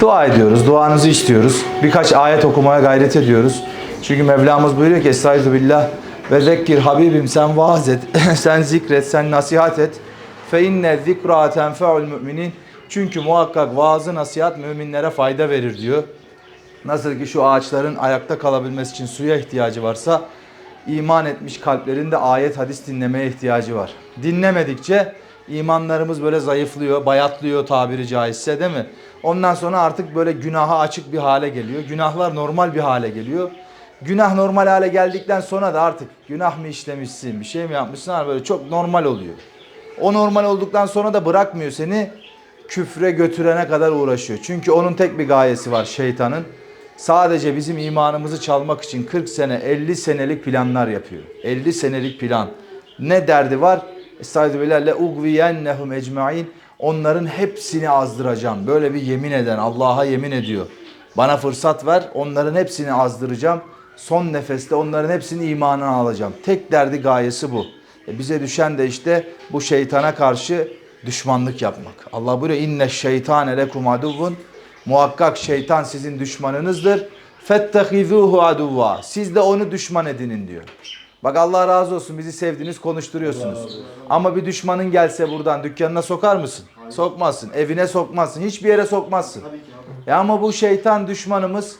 Dua ediyoruz, duanızı istiyoruz. Birkaç ayet okumaya gayret ediyoruz. Çünkü Mevlamız buyuruyor ki Estaizu billah ve zekkir Habibim sen vaaz et, sen zikret, sen nasihat et. Fe inne zikra tenfe'ul müminin. Çünkü muhakkak vaazı nasihat müminlere fayda verir diyor. Nasıl ki şu ağaçların ayakta kalabilmesi için suya ihtiyacı varsa iman etmiş kalplerin de ayet hadis dinlemeye ihtiyacı var. Dinlemedikçe imanlarımız böyle zayıflıyor, bayatlıyor tabiri caizse değil mi? Ondan sonra artık böyle günaha açık bir hale geliyor. Günahlar normal bir hale geliyor. Günah normal hale geldikten sonra da artık günah mı işlemişsin, bir şey mi yapmışsın böyle çok normal oluyor. O normal olduktan sonra da bırakmıyor seni küfre götürene kadar uğraşıyor. Çünkü onun tek bir gayesi var şeytanın. Sadece bizim imanımızı çalmak için 40 sene 50 senelik planlar yapıyor. 50 senelik plan. Ne derdi var? Estaizu billah le ugviyennehum ecmain. Onların hepsini azdıracağım. Böyle bir yemin eden Allah'a yemin ediyor. Bana fırsat ver onların hepsini azdıracağım. Son nefeste onların hepsini imanına alacağım. Tek derdi gayesi bu. E bize düşen de işte bu şeytana karşı düşmanlık yapmak. Allah buyuruyor inne şeytane lekum aduvun. Muhakkak şeytan sizin düşmanınızdır. Fettehizuhu aduva. Siz de onu düşman edinin diyor. Bak Allah razı olsun bizi sevdiniz konuşturuyorsunuz. Ama bir düşmanın gelse buradan dükkanına sokar mısın? Sokmazsın. Evine sokmazsın. Hiçbir yere sokmazsın. Ya ama bu şeytan düşmanımız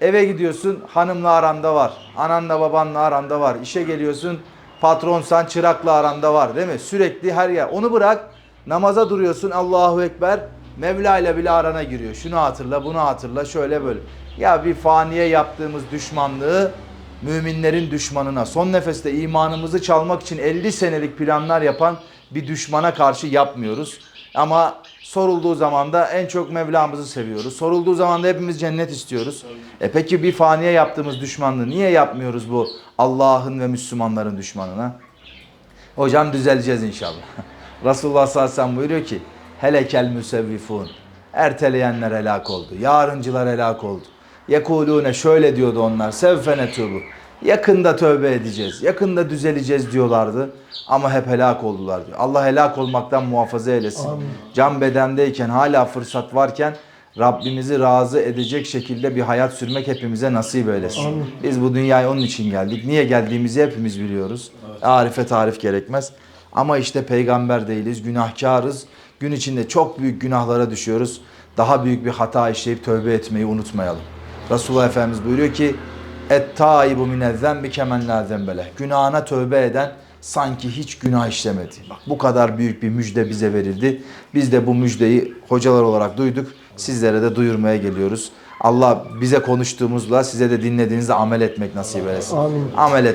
Eve gidiyorsun hanımla aranda var. Ananla babanla aranda var. İşe geliyorsun patronsan çırakla aranda var değil mi? Sürekli her yer. Onu bırak namaza duruyorsun Allahu Ekber. Mevla ile bile arana giriyor. Şunu hatırla bunu hatırla şöyle böyle. Ya bir faniye yaptığımız düşmanlığı müminlerin düşmanına son nefeste imanımızı çalmak için 50 senelik planlar yapan bir düşmana karşı yapmıyoruz. Ama sorulduğu zaman da en çok Mevlamızı seviyoruz. Sorulduğu zaman da hepimiz cennet istiyoruz. E peki bir faniye yaptığımız düşmanlığı niye yapmıyoruz bu Allah'ın ve Müslümanların düşmanına? Hocam düzeleceğiz inşallah. Resulullah sallallahu aleyhi ve sellem buyuruyor ki helekel müsevvifun. Erteleyenler helak oldu. Yarıncılar helak oldu. Yekulune şöyle diyordu onlar. Sevfene tubu. Yakında tövbe edeceğiz. Yakında düzeleceğiz diyorlardı. Ama hep helak oldular diyor. Allah helak olmaktan muhafaza eylesin. Can bedendeyken hala fırsat varken Rabbimizi razı edecek şekilde bir hayat sürmek hepimize nasip eylesin. Biz bu dünyaya onun için geldik. Niye geldiğimizi hepimiz biliyoruz. Arife tarif gerekmez. Ama işte peygamber değiliz, günahkarız. Gün içinde çok büyük günahlara düşüyoruz. Daha büyük bir hata işleyip tövbe etmeyi unutmayalım. Resulullah Efendimiz buyuruyor ki taibu minezzen bi kemen la zembele. Günahına tövbe eden sanki hiç günah işlemedi. Bak bu kadar büyük bir müjde bize verildi. Biz de bu müjdeyi hocalar olarak duyduk. Sizlere de duyurmaya geliyoruz. Allah bize konuştuğumuzla size de dinlediğinizde amel etmek nasip eylesin. Amin. Amel et.